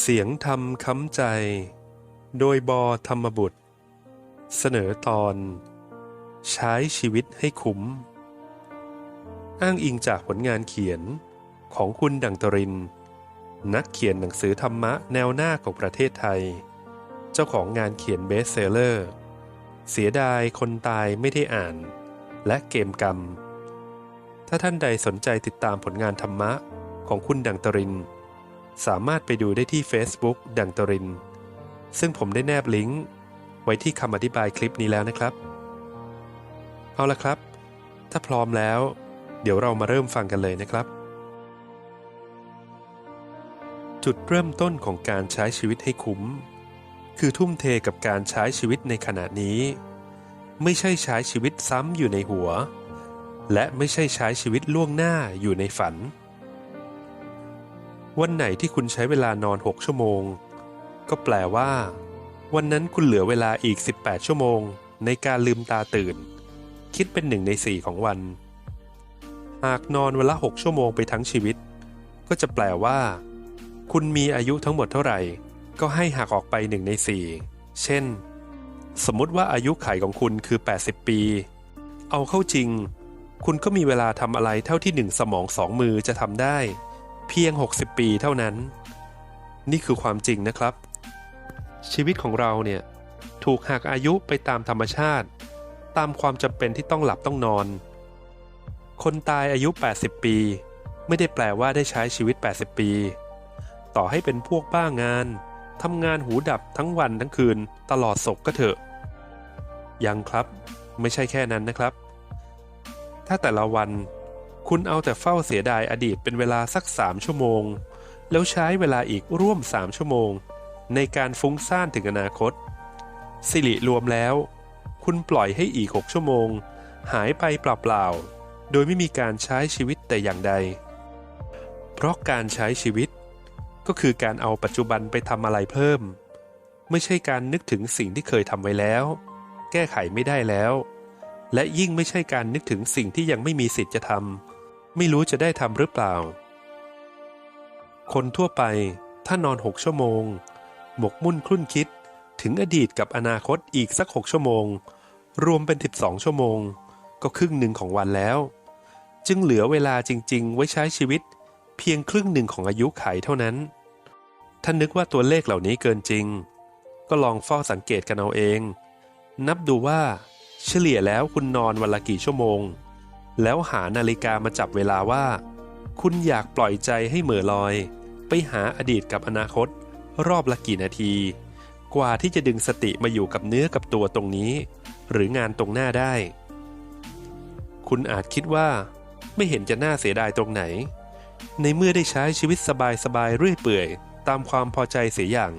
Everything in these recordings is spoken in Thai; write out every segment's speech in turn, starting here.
เสียงธรรมค้ำใจ โดยบอธรรมบุตร เสนอตอน ใช้ชีวิตให้คุ้ม อ้างอิงจากผลงานเขียนของคุณดังตริน นักเขียนหนังสือธรรมะแนวหน้าของประเทศไทย เจ้าของงานเขียนเบสเซลเลอร์ เสียดายคนตายไม่ได้อ่าน และเกมกรรม ถ้าท่านใดสนใจติดตามผลงานธรรมะของคุณดังตริน สามารถไปดูได้ที่ Facebook ดังตริน ซึ่งผมได้แนบลิงก์ ไว้ที่คำอธิบายคลิปนี้แล้วนะครับ เอาละครับ ถ้าพร้อมแล้ว เดี๋ยวเรามาเริ่มฟังกันเลยนะครับ จุดเริ่มต้นของการใช้ชีวิตให้คุ้ม คือทุ่มเทกับการใช้ชีวิตในขณะนี้ ไม่ใช่ใช้ชีวิตซ้ำอยู่ในหัว และไม่ใช่ใช้ชีวิตล่วงหน้าอยู่ในฝัน วันไหนที่คุณใช้เวลานอน 6 ชั่วโมง ก็แปลว่า วันนั้นคุณเหลือเวลาอีก 18 ชั่วโมง ในการลืมตาตื่น คิดเป็นหนึ่งในสี่ของวัน หากนอนเวละ6ชั่วโมงไปทั้งชีวิต ก็จะแปลว่า คุณมีอายุทั้งหมดเท่าไหร่ ก็ให้หักออกไปหนึ่งในสี่เช่น สมมติว่าอายุไขของคุณคือ 80 ปี เอาเข้าจริง คุณก็มีเวลาทำอะไรเท่าที่หนึ่งสมองสองมือจะทำได้ เพียง 60 ปีเท่านั้น นี่คือความจริงนะครับ ชีวิตของเราเนี่ย ถูกหักอายุไปตามธรรมชาติ ตามความจำเป็นที่ต้องหลับต้องนอน คนตายอายุ 80 ปี ไม่ได้แปลว่าได้ใช้ชีวิต 80 ปี ต่อให้เป็นพวกบ้างานทำงานหูดับทั้งวันทั้งคืนตลอดศกก็เถอะ ยังครับ ไม่ใช่แค่นั้นนะครับ ถ้าแต่ละวัน คุณเอาแต่เฝ้าเสียดายอดีตเป็นเวลาสักสามชั่วโมง แล้วใช้เวลาอีกร่วมสามชั่วโมง ในการฟุ้งซ่านถึงอนาคต สิริรวมแล้ว คุณปล่อยให้อีกหกชั่วโมง หายไปเปล่าๆ โดยไม่มีการใช้ชีวิตแต่อย่างใด เพราะการใช้ชีวิต ก็คือการเอาปัจจุบันไปทำอะไรเพิ่ม ไม่ใช่การนึกถึงสิ่งที่เคยทำไว้แล้ว แก้ไขไม่ได้แล้ว และยิ่งไม่ใช่การนึกถึงสิ่งที่ยังไม่มีสิทธิ์จะทำ ไม่รู้จะได้ทำหรือเปล่า คนทั่วไปถ้านอนหกชั่วโมง หมกมุ่นคลุ่นคิดถึงอดีตกับอนาคตอีกสักหกชั่วโมง รวมเป็น 12 ชั่วโมง ก็ครึ่งหนึ่งของวันแล้ว จึงเหลือเวลาจริง ๆ ไว้ใช้ชีวิต เพียงครึ่งหนึ่งของอายุไขเท่านั้นถ้านึกว่าตัวเลขเหล่านี้เกินจริง ก็ลองเฝ้าสังเกตกันเอาเอง นับดูว่า เฉลี่ยแล้วคุณนอนวันละกี่ชั่วโมง แล้วหานาฬิกามาจับเวลาว่า คุณอยากปล่อยใจให้เหม่อลอย ไปหาอดีตกับอนาคต รอบละกี่นาที กว่าที่จะดึงสติมาอยู่กับเนื้อกับตัวตรงนี้ หรืองานตรงหน้าได้ คุณอาจคิดว่า ไม่เห็นจะน่าเสียดายตรงไหน ในเมื่อได้ใช้ชีวิตสบายๆเรื่อยเปื่อย ตามความพอใจเสียอย่าง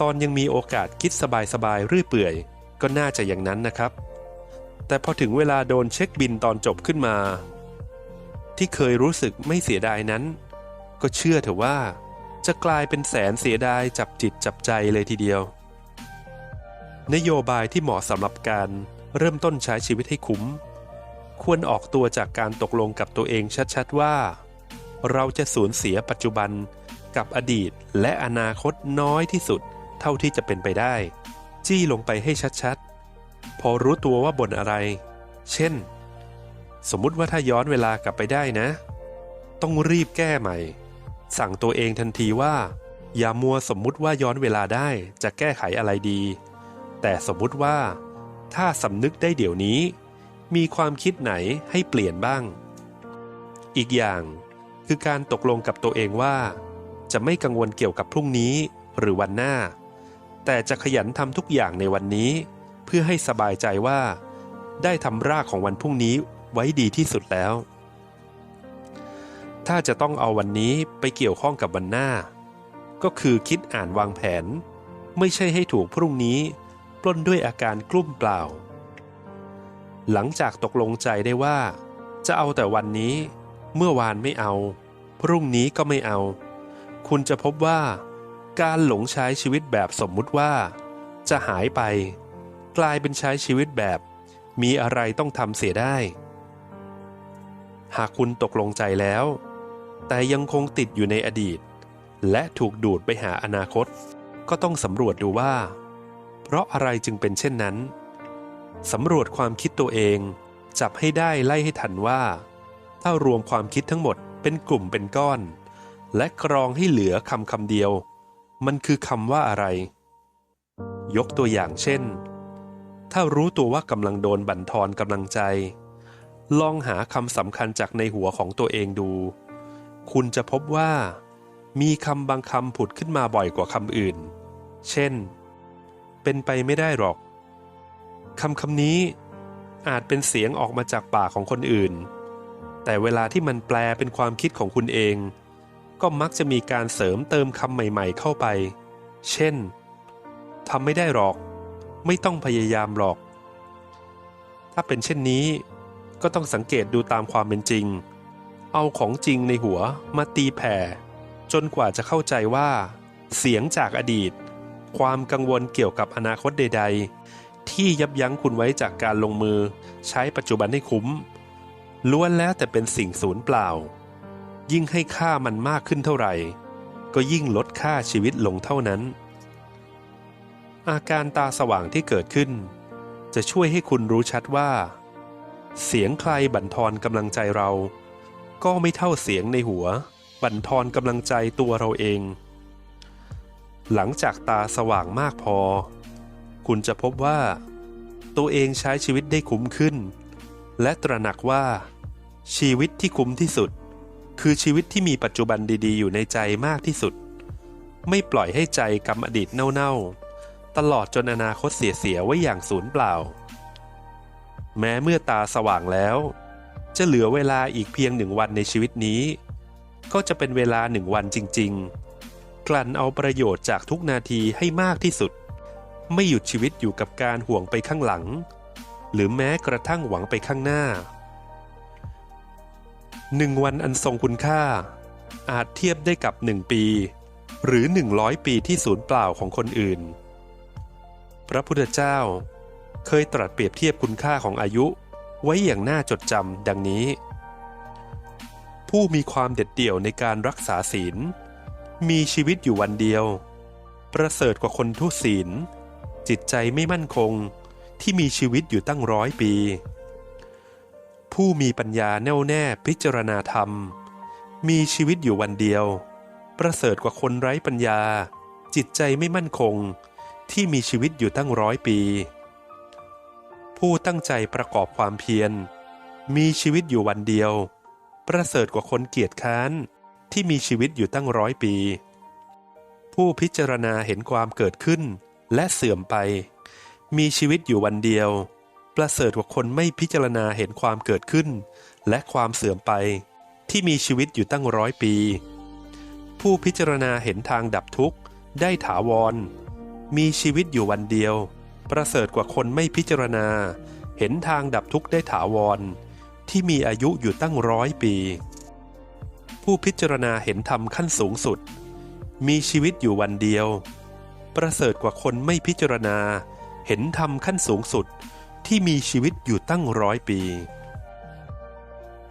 ตอนยังมีโอกาสคิดสบายๆเรื่อยเปื่อย ก็น่าจะอย่างนั้นนะครับ แต่พอถึงเวลาโดนเช็คบินตอนจบขึ้นมา ที่เคยรู้สึกไม่เสียดายนั้น ก็เชื่อเถอะว่า จะกลายเป็นแสนเสียดายจับจิตจับใจเลยทีเดียว นโยบายที่เหมาะสำหรับการเริ่มต้นใช้ชีวิตให้คุ้ม ควรออกตัวจากการตกลงกับตัวเองชัดๆว่า เราจะสูญเสียปัจจุบันกับอดีตและอนาคตน้อยที่สุด เท่าที่จะเป็นไปได้ จี้ลงไปให้ชัดๆ พอรู้ตัวว่าบ่นอะไร เช่น สมมุติว่าถ้าย้อนเวลากลับไปได้นะ ต้องรีบแก้ใหม่ สั่งตัวเองทันทีว่า อย่ามัวสมมุติว่าย้อนเวลาได้จะแก้ไขอะไรดี แต่สมมุติว่า ถ้าสำนึกได้เดี๋ยวนี้ มีความคิดไหนให้เปลี่ยนบ้าง อีกอย่างคือการตกลงกับตัวเองว่า จะไม่กังวลเกี่ยวกับพรุ่งนี้หรือวันหน้า แต่จะขยันทำทุกอย่างในวันนี้ เพื่อให้สบายใจว่า ได้ทำรากของวันพรุ่งนี้ไว้ดีที่สุดแล้ว ถ้าจะต้องเอาวันนี้ไปเกี่ยวข้องกับวันหน้า ก็คือคิดอ่านวางแผน ไม่ใช่ให้ถูกพรุ่งนี้ปล้นด้วยอาการกลุ้มเปล่า หลังจากตกลงใจได้ว่า จะเอาแต่วันนี้ เมื่อวานไม่เอา พรุ่งนี้ก็ไม่เอา คุณจะพบว่า การหลงใช้ชีวิตแบบสมมุติว่า จะหายไป กลายเป็นใช้ชีวิตแบบ มีอะไรต้องทำเสียได้ หากคุณตกลงใจแล้ว แต่ยังคงติดอยู่ในอดีต และถูกดูดไปหาอนาคต ก็ต้องสำรวจดูว่า เพราะอะไรจึงเป็นเช่นนั้นสำรวจความคิดตัวเอง จับให้ได้ไล่ให้ทันว่าถ้ารวมความคิดทั้งหมดเป็นกลุ่มเป็นก้อน และกรองให้เหลือคำคำเดียว มันคือคำว่าอะไร ยกตัวอย่างเช่น ถ้ารู้ตัวว่ากำลังโดนบั่นทอนกำลังใจ ลองหาคำสำคัญจากในหัวของตัวเองดู คุณจะพบว่า มีคำบางคำผุดขึ้นมาบ่อยกว่าคำอื่น เช่น เป็นไปไม่ได้หรอกคำคำนี้อาจเป็นเสียงออกมาจากปากของคนอื่น แต่เวลาที่มันแปลเป็นความคิดของคุณเอง ก็มักจะมีการเสริมเติมคำใหม่ ๆ เข้าไป เช่นทำไม่ได้หรอก ไม่ต้องพยายามหรอก ถ้าเป็นเช่นนี้ ก็ต้องสังเกตดูตามความเป็นจริง เอาของจริงในหัวมาตีแผ่ จนกว่าจะเข้าใจว่า เสียงจากอดีต ความกังวลเกี่ยวกับอนาคตใด ๆ ที่ยับยั้งคุณไว้จากการลงมือ ใช้ปัจจุบันให้คุ้ม ล้วนแล้วแต่เป็นสิ่งสูญเปล่า ยิ่งให้ค่ามันมากขึ้นเท่าไหร่ ก็ยิ่งลดค่าชีวิตลงเท่านั้น อาการตาสว่างที่เกิดขึ้น จะช่วยให้คุณรู้ชัดว่า เสียงใครบั่นทอนกำลังใจเรา ก็ไม่เท่าเสียงในหัว บั่นทอนกำลังใจตัวเราเอง หลังจากตาสว่างมากพอ คุณจะพบว่า ตัวเองใช้ชีวิตได้คุ้มขึ้น และตระหนักว่า ชีวิตที่คุ้มที่สุด คือชีวิตที่มีปัจจุบันดีๆ อยู่ในใจมากที่สุด ไม่ปล่อยให้ใจกำอดีตเน่าๆ ตลอดจนอนาคตเสียๆไว้อย่างสูญเปล่า แม้เมื่อตาสว่างแล้ว จะเหลือเวลาอีกเพียงหนึ่งวันในชีวิตนี้ ก็จะเป็นเวลาหนึ่งวันจริง ๆ กลั่นเอาประโยชน์จากทุกนาทีให้มากที่สุด ไม่หยุดชีวิตอยู่กับการห่วงไปข้างหลัง หรือแม้กระทั่งหวังไปข้างหน้าหนึ่งวันอันทรงคุณค่า อาจเทียบได้กับหนึ่งปี หรือหนึ่งร้อยปีที่สูญเปล่าของคนอื่น พระพุทธเจ้า เคยตรัสเปรียบเทียบคุณค่าของอายุ ไว้อย่างน่าจดจำดังนี้ ผู้มีความเด็ดเดี่ยวในการรักษาศีล มีชีวิตอยู่วันเดียว ประเสริฐกว่าคนทุศีล จิตใจไม่มั่นคงที่มีชีวิตอยู่ตั้งร้อยปี ผู้มีปัญญาแน่วแน่พิจารณาธรรม มีชีวิตอยู่วันเดียว ประเสริฐกว่าคนไร้ปัญญา จิตใจไม่มั่นคง ที่มีชีวิตอยู่ตั้งร้อยปี ผู้ตั้งใจประกอบความเพียร มีชีวิตอยู่วันเดียว ประเสริฐกว่าคนเกียจค้านที่มีชีวิตอยู่ตั้งร้อยปี ผู้พิจารณาเห็นความเกิดขึ้นและเสื่อมไป มีชีวิตอยู่วันเดียว ประเสริฐกว่าคนไม่พิจารณาเห็นความเกิดขึ้น และความเสื่อมไป ที่มีชีวิตอยู่ตั้งร้อยปี ผู้พิจารณาเห็นทางดับทุกข์ได้ถาวร มีชีวิตอยู่วันเดียว ประเสริฐกว่าคนไม่พิจารณา เห็นทางดับทุกข์ได้ถาวร ที่มีอายุอยู่ตั้งร้อยปี ผู้พิจารณาเห็นธรรมขั้นสูงสุด มีชีวิตอยู่วันเดียว ประเสริฐกว่าคนไม่พิจารณา เห็นธรรมขั้นสูงสุด ที่มีชีวิตอยู่ตั้งร้อยปี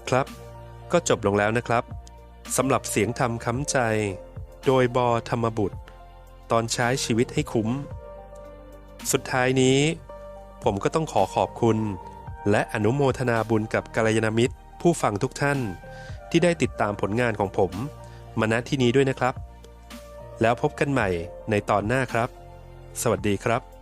ครับ ก็จบลงแล้วนะครับสำหรับเสียงธรรมค้ำใจ โดยบอธรรมบุตร ตอนใช้ชีวิตให้คุ้ม สุดท้ายนี้ ผมก็ต้องขอขอบคุณ และอนุโมทนาบุญกับกัลยาณมิตร ผู้ฟังทุกท่าน ที่ได้ติดตามผลงานของผม มาณที่นี้ด้วยนะครับ แล้วพบกันใหม่ในตอนหน้าครับ สวัสดีครับ